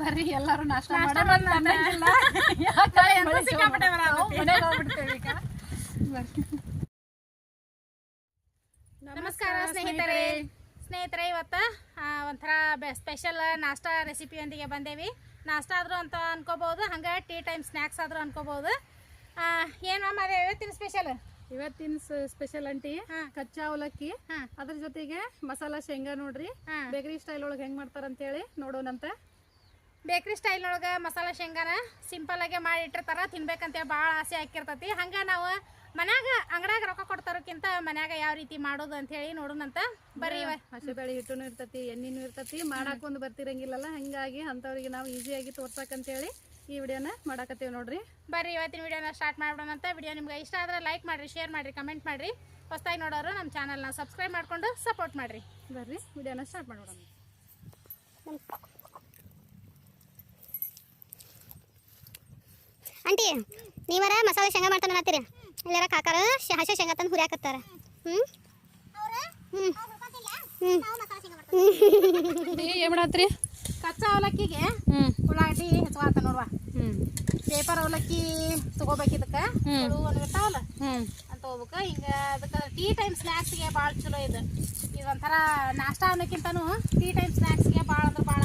ಬರ್ರಿ ಎಲ್ಲಾರು ನಾಷ್ಟ. ನಮಸ್ಕಾರ ಸ್ನೇಹಿತರೆ. ಸ್ನೇಹಿತರೆ. ಇವತ್ತು ಒಂಥರ ಸ್ಪೆಷಲ್ ನಾಷ್ಟಾ ರೆಸಿಪಿಯೊಂದಿಗೆ ಬಂದೇವಿ. ನಾಷ್ಟ ಆದರೂ ಅಂತ ಅನ್ಕೋಬಹುದು ಹಂಗೆ ಟೀ ಟೈಮ್ ಸ್ನ್ಯಾಕ್ಸ್ ಆದರೂ ಅನ್ಕೋಬಹುದು. ಏನು ಮ್ಯಾಮ್ ಅದೇ ಇವತ್ತಿನ ಸ್ಪೆಷಲ್ ಇವತ್ತಿನ ಸ್ಪೆಷಲ್ ಅಂಟಿ. ಕಚ್ಚಾ ಅವಲಕ್ಕಿ. ಅದ್ರ ಜೊತೆಗೆ ಮಸಾಲಾ ಶೇಂಗಾ ನೋಡ್ರಿ. ಬೇಕರಿ ಸ್ಟೈಲ್ ಒಳಗೆ ಹೆಂಗ್ ಮಾಡ್ತಾರೆ ಅಂತ ಹೇಳಿ ನೋಡೋಣಂತ. ಬೇಕ್ರಿ ಸ್ಟೈಲ್ ಒಳಗೆ ಮಸಾಲೆ ಶೇಂಗಾನ ಸಿಂಪಲ್ ಆಗಿ ಮಾಡಿ ಇಟ್ಟಿರ್ತಾರ ತಿನ್ಬೇಕಂತೇಳಿ ಭಾಳ ಆಸೆ ಹಾಕಿರ್ತೈತಿ. ಹಂಗೆ ನಾವು ಮನ್ಯಾಗ ಅಂಗಡ್ಯಾಗ ರೊಕ್ಕ ಕೊಡ್ತಾರಕ್ಕಿಂತ ಮನ್ಯಾಗ ಯಾವ ರೀತಿ ಮಾಡೋದು ಅಂತ ಹೇಳಿ ನೋಡೋಣಂತ ಬರೀ ಇವ. ಹಸಿ ಬೇಳೆ ಹಿಟ್ಟುನು ಇರ್ತತಿ ಎಣ್ಣಿನೂ ಇರ್ತತಿ ಮಾಡಾಕ ಒಂದು ಬರ್ತಿರಂಗಿಲ್ಲಲ್ಲ ಹಂಗಾಗಿ ಅಂತವ್ರಿಗೆ ನಾವು ಈಸಿಯಾಗಿ ತೋರ್ಸಕಂತ ಹೇಳಿ ಈ ವಿಡಿಯೋನ ಮಾಡಾಕತ್ತೀವಿ ನೋಡ್ರಿ. ಬರ್ರಿ ಇವತ್ತಿನ ವಿಡಿಯೋನ ಸ್ಟಾರ್ಟ್ ಮಾಡೋಣಂತ ವಿಡಿಯೋ ನಿಮ್ಗೆ ಇಷ್ಟ ಆದ್ರೆ ಲೈಕ್ ಮಾಡಿರಿ ಶೇರ್ ಮಾಡಿರಿ ಕಮೆಂಟ್ ಮಾಡಿರಿ. ಹೊಸದಾಗಿ ನೋಡೋರು ನಮ್ಮ ಚಾನಲ್ನ ಸಬ್ಸ್ಕ್ರೈಬ್ ಮಾಡ್ಕೊಂಡು ಸಪೋರ್ಟ್ ಮಾಡಿರಿ. ಬರ್ರಿ ವಿಡಿಯೋನ ಸ್ಟಾರ್ಟ್ ಮಾಡೋಣ. ಆಂಟಿ ನೀವರ ಮಸಾಲೆ ಶೇಂಗಾ ಮಾಡ್ತಾನ ಅನ್ನತ್ತೀರಿ. ಇಲ್ಲಾರ ಕಾಕಾರ ಹಸಿ ಶೇಂಗಾ ತಂದು ಹುರಿಯಾಕತ್ತಾರ ಹ್ಞೂ ಹ್ಞೂ ಏನ್ ಮಾಡತ್ರಿ? ಕಚ್ಚಾ ಅವಲಕ್ಕಿಗೆ ಉಳ್ಳಾಗಡ್ಡಿ ಹೆಚ್ಚುವಾತ ನೋಡುವ. ಹ್ಮ್. ಪೇಪರ್ ಅವಲಕ್ಕಿ ತಗೋಬೇಕು ಇದಕ್ಕೆ. ಇರ್ತಾವಲ್ಲ? ಅಂತ ಹೋಗ್ಬೇಕ ಹಿಂಗೆ ಅದಕ್ಕೆ ಟೀ ಟೈಮ್ ಸ್ನ್ಯಾಕ್ಸ್ಗೆ ಭಾಳ ಚಲೋ ಇದು. ಇದು ಒಂಥರ ನಾಷ್ಟ ಅನ್ನೋಕ್ಕಿಂತನೂ ಟೀ ಟೈಮ್ ಸ್ನ್ಯಾಕ್ಸ್ಗೆ ಭಾಳ ಅಂದ್ರೆ ಭಾಳ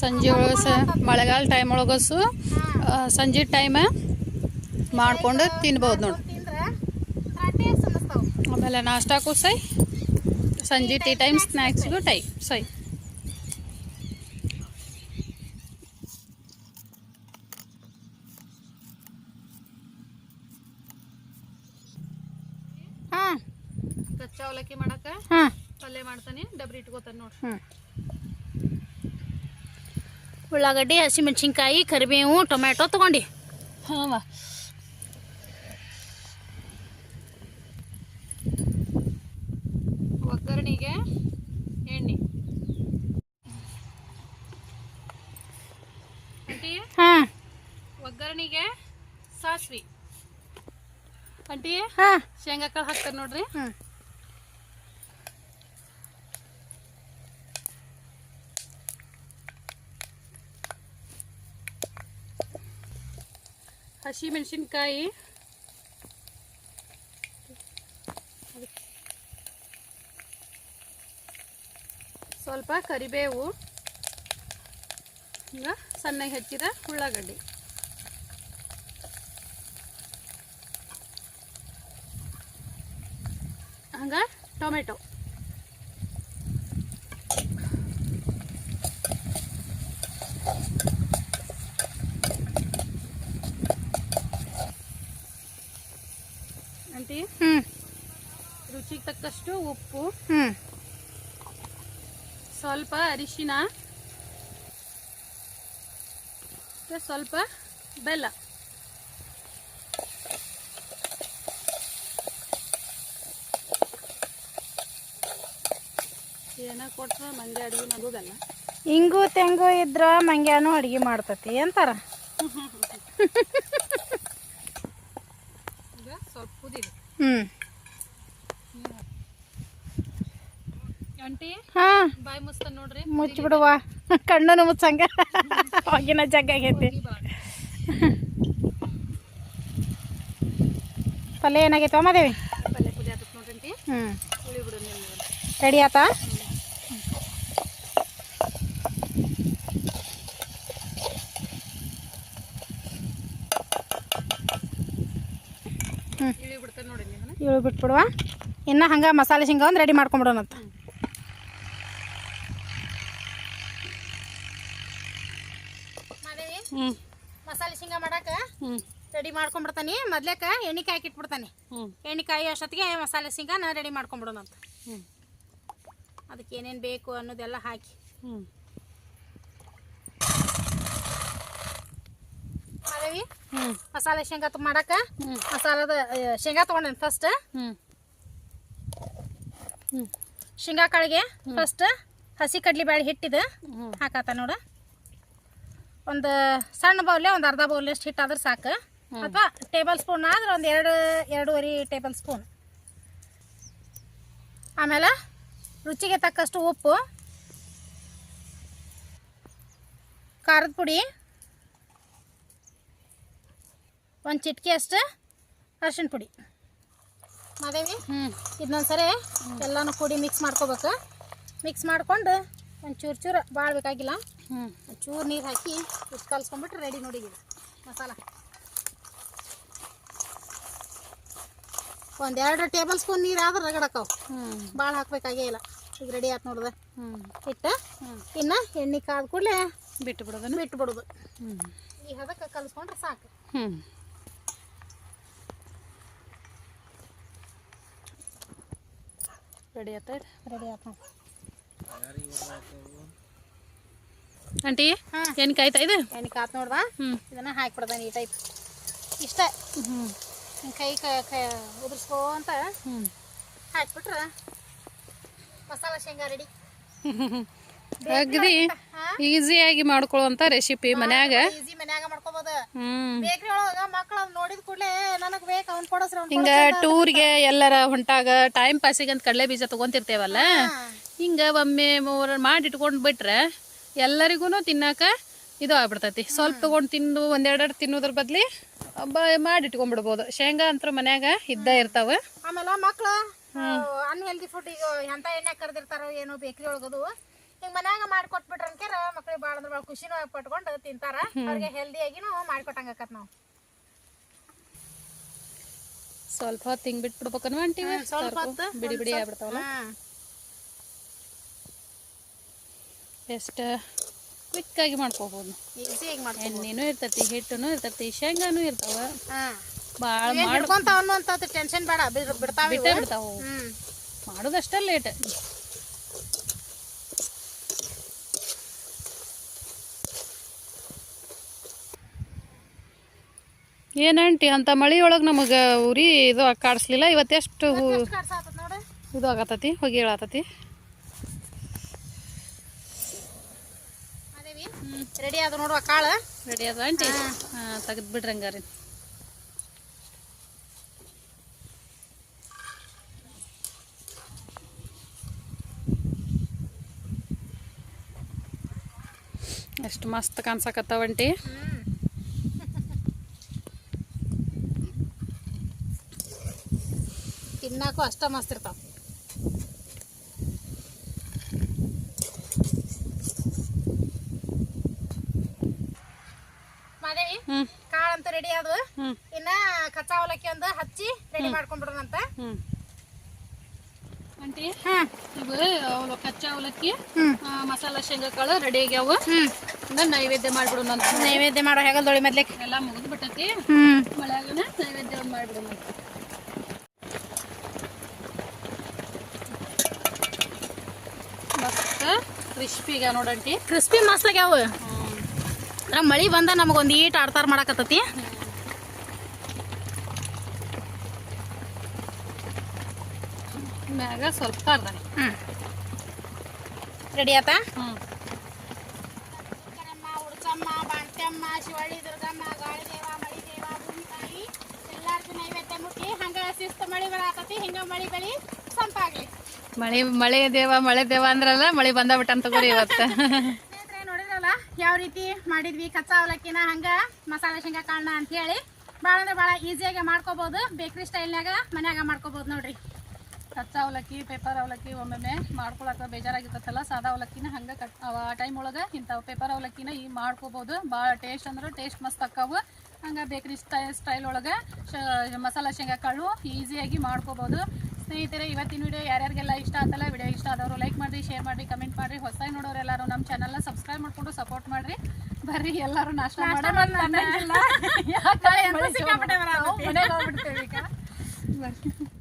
ಸಂಜೆ ಒಳಗೆ ಸ ಮಳೆಗಾಲ ಟೈಮ್ ಒಳಗಸು ಸಂಜೆ ಟೈಮ್ ಮಾಡ್ಕೊಂಡು ತಿನ್ಬೋದು ನೋಡಿ. ಆಮೇಲೆ ನಾಷ್ಟಾಕು ಸೈ ಸಂಜೆ ಟೀ ಟೈಮ್ ಸ್ನ್ಯಾಕ್ಸ್ಗೂ ಟೈ ಸೈ. ಹಾಂ. ಕಚ್ಚಾ ಅವಲಕ್ಕಿ ಮಾಡಕ್ಕೆ? ಹಾಂ. ಪಲ್ಯ ಮಾಡ್ತಾನೆ ಡಬ್ರಿ ಇಟ್ಕೋತಾನೆ ನೋಡಿ. ಹ್ಞೂ ಉಳ್ಳಾಗಡ್ಡಿ ಹಸಿಮೆಣ್ಸಿನ್ಕಾಯಿ ಕರಿಬೇವು ಟೊಮ್ಯಾಟೊ ತೊಗೊಂಡು. ಹಾಂ ಒಗ್ಗರಣೆಗೆ ಎಣ್ಣೆ. ಒಗ್ಗರಣೆಗೆ ಸಾಸ್ವಿ. ಅಂಟಿ ಶೇಂಗಾ ಕಾಳು ಹಾಕ್ತಾರ ನೋಡ್ರಿ. ಹಸಿ ಮೆಣಸಿನ್ಕಾಯಿ ಸ್ವಲ್ಪ ಕರಿಬೇವು ಈಗ ಸಣ್ಣಗೆ ಹೆಚ್ಚಿದ ಉಳ್ಳಾಗಡ್ಡಿ. ಹಂಗ ಟೊಮೆಟೊ. ಆಂಟಿ ಹ್ಞೂ ರುಚಿಗೆ ತಕ್ಕಷ್ಟು ಉಪ್ಪು. ಹ್ಞೂ ಸ್ವಲ್ಪ ಅರಿಶಿನ ಸ್ವಲ್ಪ ಬೆಲ್ಲ. ಏನ ಕೊಟ್ರ ಮಂದಿ ಅಡಿಗೆ ಮಾಡೋದಲ್ಲ ಹಿಂಗು ತೆಂಗು ಇದ್ರ ಮಂಗ್ಯಾನು ಅಡುಗೆ ಮಾಡ್ತತಿ ಅಂತಾರ. ಈಗ ಸ್ವಲ್ಪ ಕುದಿ ಹ್ಞೂ ಹಾಂ. ಮುಚ್ಚಿಬಿಡುವ ಕಣ್ಣನು ಮುಚ್ಚಂಗ. ಹೊಗಿನ ಜಗ್ಗ ಆಗೈತಿ. ಬಾ. ಪಲ್ಯ ಏನಾಗೈತೆ ಮಾದೇವಿ ಪಲ್ಯ ಕುದಿ ಆತತ್ ನೋಡ್ರಿ ಆಂಟಿ. ಹ್ಞೂ ರೆಡಿ ಆತಾ? ನೋಡಿ ಇಳು ಬಿಟ್ಬಿಡುವ. ಇನ್ನು ಹಂಗೆ ಮಸಾಲೆ ಶೇಂಗಾ ಒಂದು ರೆಡಿ ಮಾಡ್ಕೊಂಬಿಡೋಣಂತ ಹ್ಞೂ ಮಸಾಲೆ ಶೇಂಗಾ ಮಾಡಾಕ ರೆಡಿ ಮಾಡ್ಕೊಂಡ್ಬಿಡ್ತಾನೆ. ಮೊದ್ಲೇಕ ಎಣ್ಣೆಕಾಯಿ ಇಟ್ಬಿಡ್ತಾನೆ ಹ್ಞೂ ಎಣ್ಣೆ ಕಾಯಿ ಅಷ್ಟೊತ್ತಿಗೆ ಮಸಾಲೆ ಶೇಂಗಾನ ರೆಡಿ ಮಾಡ್ಕೊಂಬಿಡೋಣಂತ ಹ್ಞೂ ಅದಕ್ಕೆ ಏನೇನು ಬೇಕು ಅನ್ನೋದೆಲ್ಲ ಹಾಕಿ. ಹ್ಞೂ ಮಸಾಲೆ ಶೇಂಗಾ ಹ್ಞೂ ಮಸಾಲದ ಶೇಂಗಾ ತೊಗೊಂಡೇನೆ ಫಸ್ಟ್ ಶೇಂಗಾ ಕಾಳಿಗೆ ಫಸ್ಟ್ ಹಸಿ ಕಡ್ಲಿ ಬ್ಯಾಳಿ ಹಿಟ್ಟಿದ ಹ್ಞೂ ಹಾಕತ್ತ ನೋಡ. ಒಂದು ಸಣ್ಣ ಬೌಲೆ ಒಂದು ಅರ್ಧ ಬೌಲಷ್ಟು ಹಿಟ್ಟಾದ್ರೆ ಸಾಕು. ಅಥವಾ ಟೇಬಲ್ ಸ್ಪೂನ್ ಆದ್ರೆ ಒಂದು ಎರಡು ಎರಡೂವರೆ ಟೇಬಲ್ ಸ್ಪೂನ್. ಆಮೇಲೆ ರುಚಿಗೆ ತಕ್ಕಷ್ಟು ಉಪ್ಪು. ಖಾರದ ಪುಡಿ. ಒಂದು ಚಿಟ್ಕಿ ಅಷ್ಟು ಅರ್ಶಿಣ ಪುಡಿ. ಮಾದೇವಿ ಹ್ಞೂ ಇದನ್ನೊಂದ್ಸರಿ ಎಲ್ಲನೂ ಕೂಡಿ ಮಿಕ್ಸ್ ಮಾಡ್ಕೋಬೇಕು. ಮಿಕ್ಸ್ ಮಾಡ್ಕೊಂಡು ಒಂದು ಚೂರು ಚೂರು ಭಾಳ ಬೇಕಾಗಿಲ್ಲ ಹ್ಞೂ ಚೂರು ನೀರು ಹಾಕಿ ಇಷ್ಟು ಕಲ್ಸ್ಕೊಂಡ್ಬಿಟ್ರೆ ರೆಡಿ ನೋಡಿ ಮಸಾಲ. ಒಂದು ಎರಡು ಟೇಬಲ್ ಸ್ಪೂನ್ ನೀರು ಆದ್ರೆ ರಗಡಕ್ಕವು ಹ್ಞೂ ಭಾಳ ಹಾಕ್ಬೇಕಾಗೇ ಇಲ್ಲ. ಈಗ ರೆಡಿ ಆಯ್ತು ನೋಡ್ದೆ. ಹ್ಞೂ ಇಟ್ಟು ಇನ್ನು ಎಣ್ಣೆ ಕಾದ ಕೂಡಲೇ ಬಿಟ್ಟು ಬಿಡೋದು ಬಿಟ್ಟು ಬಿಡೋದು ಹ್ಞೂ ಈಗ ಅದಕ್ಕೆ ಕಲಿಸ್ಕೊಂಡ್ರೆ ಸಾಕು. ಹ್ಞೂ ರೆಡಿ ಆಯ್ತಾ ರೆಡಿ ಆಯ್ತು ಆಂಟಿ ಏನು ಕಾಯ್ತಾ ಇದು? ಎಣ್ಣೆ ಕಾತ್ ನೋಡ್ದ ಇದನ್ನ ಹಾಕ್ಬಿಡ್ದ ಈ ಟೈಪ್ ಇಷ್ಟ ಕೈ ಕೈ ಉದುರ್ಸ್ಕೋ ಅಂತ ಹ್ಞೂ ಹಾಕ್ಬಿಟ್ರೆ ಮಸಾಲ ಶೇಂಗಾ ರೆಡಿ ಅಗದಿ ಈಸಿಯಾಗಿ ಮಾಡ್ಕೊಳ್ಳುವಂತ ರೆಸಿಪಿ ಮನ್ಯಾಗ. ಈಸಿ ಮನ್ಯಾಗ ಮಾಡ್ಕೋಬೋದು. ಹ್ಞೂ ಬೇಕ್ರಿ ಒಳಗ ಮಕ್ಳು ಅದ್ ನೋಡಿದ ಕೂಡಲೇ ನನಗ್ ಬೇಕು ಅವ್ನ್ ಕೊಡಸ್ರಿ ಹಿಂಗ ಟೂರ್ಗೆ ಎಲ್ಲರ ಹೊಂಟಾಗ ಟೈಮ್ ಪಾಸಿಗೆ ಅಂತ ಕಡಲೆ ಬೀಜ ತಗೊಂತಿರ್ತೇವಲ್ಲ? ಹಿಂಗ ಒಮ್ಮೆ ಮಾಡಿಟ್ಕೊಂಡು ಮಾಡಿ ಇಟ್ಕೊಂಡು ಬಿಟ್ರೆ ಎಲ್ಲರಿಗೂ ತಿನ್ನಾಕ ಇದು ಆಗ್ಬಿಡ್ತೈತಿ. ಸ್ವಲ್ಪ ತಗೊಂಡು ತಿಂದು ಒಂದೆರಡು ತಿನ್ನೋದ್ರ ಬದ್ಲಿ ಬ ಮಾಡಿ ಇಟ್ಕೊಂಡ್ಬಿಡ್ಬೋದು ಶೇಂಗಾ ಅಂತ ಮನ್ಯಾಗ ಇದ್ದ ಇರ್ತಾವ. ಆಮೇಲೆ ಮಕ್ಳು ಅನ್ಹೆಲ್ದಿ ಫುಡ್ ಈಗ ಎಂತ ಎಣ್ಣೆ ಕರೆದಿರ್ತಾರೋ ಏನೋ ಬೇಕ್ರಿ ಒಳಗದು. ಹಿಂಗ ಮನ್ಯಾಗ ಮಾಡ್ಕೊಟ್ಬಿಟ್ರ ಅನ್ಕ್ಯಾರ ಮಕ್ಳಿಗೆ ಭಾಳ ಅಂದ್ರೆ ಭಾಳ ಖುಷಿನೂ ಪಟ್ಕೊಂಡು ತಿಂತಾರ. ಅವ್ರಿಗೆ ಹೆಲ್ದಿಯಾಗಿನೂ ಮಾಡ್ಕೊಟ್ಟಂಗ ಆಕತ್ ನಾವು. ಸ್ವಲ್ಪ ಹೊತ್ತು ಹಿಂಗ್ ಬಿಟ್ಬಿಡ್ಬೇಕನ್ವ? ಸ್ವಲ್ಪ ಹೊತ್ತು, ಬಿಡಿ ಬಿಡಿ ಆಗ್ಬಿಡ್ತಾವಲ್ಲ. ಎಷ್ಟು ಕ್ವಿಕ್ಕಾಗಿ ಆಗಿ ಮಾಡ್ಕೋಬಹುದು ಎಣ್ಣೆನು ಇರ್ತೈತಿ ಹಿಟ್ಟುನು ಇರ್ತೈತಿ ಶೇಂಗಾನು ಇರ್ತಾವ. ಭಾಳ ಮಾಡಿ ಹಿಡ್ಕೊಂತ ಅನ್ನುವಂಥದ್ದು ಟೆನ್ಷನ್ ಬೇಡ ಬಿಡ್ತಾವ ಬಿಡ್ತಾವು. ಮಾಡೋದಷ್ಟೇ ಲೇಟ್ ಏನಂಟಿ ಅಂತ ಮಳಿಯೊಳಗೆ ನಮಗೆ ಉರಿ ಇದು ಕಾಡಿಸ್ಲಿಲ್ಲ ಇವತ್ತೆಷ್ಟು ಇದು ಆಗತತಿ ಹೊಗೆ ಹೇಳತತಿ ರೆಡಿ ಆದ ನೋಡುವ ಕಾಳು. ರೆಡಿ ಅದ ಆಂಟಿ. ಹಾಂ. ತೆಗೆದು ಬಿಡ್ರಿ ಹಂಗಾರಿ. ಎಷ್ಟು ಮಸ್ತ್ ಕಾಣ್ಸಕತ್ತಾವಂಟಿ ತಿನ್ನಾಕು ಅಷ್ಟ ಮಸ್ತ್ ಇರ್ತಾವ ಮಾದೇವಿ ಹ್ಞೂ ಕಾಳಂತೂ ರೆಡಿ ಆದ್ವು ಇನ್ನ ಕಚ್ಚಾ ಅವಲಕ್ಕಿ ಒಂದು ಹಚ್ಚಿ ರೆಡಿ ಮಾಡ್ಕೊಂಡ್ಬಿಡೋಣಂತ. ಆಂಟಿ ಕಚ್ಚಾ ಅವಲಕ್ಕಿ ಮಸಾಲಾ ಶೇಂಗಾ ಕಾಳು ರೆಡಿ ಆಗ್ಯಾವ ನೈವೇದ್ಯ ಮಾಡ್ಬಿಡೋಣ ನೈವೇದ್ಯ ಮಾಡೋ ಹೆಗಲ್ದೊಳಿ ಮೊದ್ಲಿಕ್ಕೆ ಎಲ್ಲ ಮುಗಿದು ಬಿಟ್ಟತಿ ಮಳೆಯಾಗ ಮಳೆಯಾಗನ ನೈವೇದ್ಯ ಮಾಡ್ಬಿಡೋಣ ಮಸ್ತ್ ಕ್ರಿಸ್ಪಿಗ ನೋಡಂಟಿ ಕ್ರಿಸ್ಪಿ ಮಸ್ತ್ ಆಗ್ಯಾವ. ಮಳಿ ಬಂದ ನಮಗೊಂದು ಈಟ್ ಆಡ್ತಾರ ಮಾಡಕತ್ತತಿ. ಮ್ಯಾಗ ಸ್ವಲ್ಪ ಕರ್ದಾನೆ ಹ್ಮ್. ರೆಡಿ ಆತ? ಹ್ಞೂ ಕರಮ್ಮ ಉಡ್ಸಮ್ಮ ಬಾಣ್ತಮ್ಮ ಶಿವಳ್ಳಿ ದುರ್ಗಮ್ಮ ಗಾಳಿದೇವ ಮಳಿದೇವ ಭೂಮಿತಾಯಿ ಎಲ್ಲಾರ್ಗು ನೈವೇದ್ಯ ಮುಟ್ಟಿ ಹಂಗ ಶಿಸ್ತು ಮಳಿ ಬರಾತತಿ ಹಿಂಗ ಮಳಿ ಬೆಳಿ ಸಂಪಾಗ್ಲಿ. ಮಳೆ ಮಳೆ ದೇವ ಮಳೆ ದೇವ ಅಂದ್ರಲ್ಲ ಮಳೆ ಬಂದ ಬಿಟ್ಟಂತ ತಗೋರಿ ಇವತ್ತು ನೋಡಿದ್ರಲ್ಲ ಯಾವ ರೀತಿ ಮಾಡಿದ್ವಿ ಕಚ್ಚಾ ಅವಲಕ್ಕಿನ ಹಂಗ ಮಸಾಲೆ ಶೇಂಗಾ ಕಾಳನ್ನ ಅಂತ ಹೇಳಿ. ಭಾಳ ಅಂದ್ರೆ ಭಾಳ ಈಸಿಯಾಗಿ ಮಾಡ್ಕೋಬಹುದು ಬೇಕ್ರಿ ಸ್ಟೈಲ್ನಾಗ ಮನ್ಯಾಗ ಮಾಡ್ಕೋಬಹುದು ನೋಡ್ರಿ. ಕಚ್ಚಾ ಅವಲಕ್ಕಿ ಪೇಪರ್ ಅವಲಕ್ಕಿ ಒಮ್ಮೊಮ್ಮೆ ಮಾಡ್ಕೊಳಕ ಬೇಜಾರಾಗಿರ್ತೈತಲ್ಲ ಸಾದಾ ಅವಲಕ್ಕಿನ ಹಂಗೆ ಕಟ್ ಆ ಟೈಮ್ ಒಳಗೆ ಇಂಥವು ಪೇಪರ್ ಅವಲಕ್ಕಿನ ಈ ಮಾಡ್ಕೋಬೋದು. ಭಾಳ ಟೇಸ್ಟ್ ಅಂದ್ರೆ ಟೇಸ್ಟ್ ಮಸ್ತ್ ಅಕ್ಕಾವು. ಹಂಗೆ ಬೇಕ್ರಿ ಸ್ಟೈ ಸ್ಟೈಲ್ ಒಳಗೆ ಶ ಮಸಾಲ ಶೇಂಗಾ ಕಾಳು ಈಸಿಯಾಗಿ ಮಾಡ್ಕೋಬೋದು. ಸ್ನೇಹಿತರೆ ಇವತ್ತಿನ ವಿಡಿಯೋ ಯಾರ್ಯಾರಿಗೆಲ್ಲ ಇಷ್ಟ ಆತಲ್ಲ ವಿಡಿಯೋ ಇಷ್ಟ ಆದವರು ಲೈಕ್ ಮಾಡಿರಿ ಶೇರ್ ಮಾಡಿರಿ ಕಮೆಂಟ್ ಮಾಡಿರಿ. ಹೊಸದಾಗಿ ನೋಡೋರು ಎಲ್ಲರೂ ನಮ್ಮ ಚಾನಲ್ನ ಸಬ್ಸ್ಕ್ರೈಬ್ ಮಾಡ್ಕೊಂಡು ಸಪೋರ್ಟ್ ಮಾಡಿರಿ. ಬರ್ರಿ ಎಲ್ಲರೂ ನಾಷ್ಟ ಮಾಡೋಣ.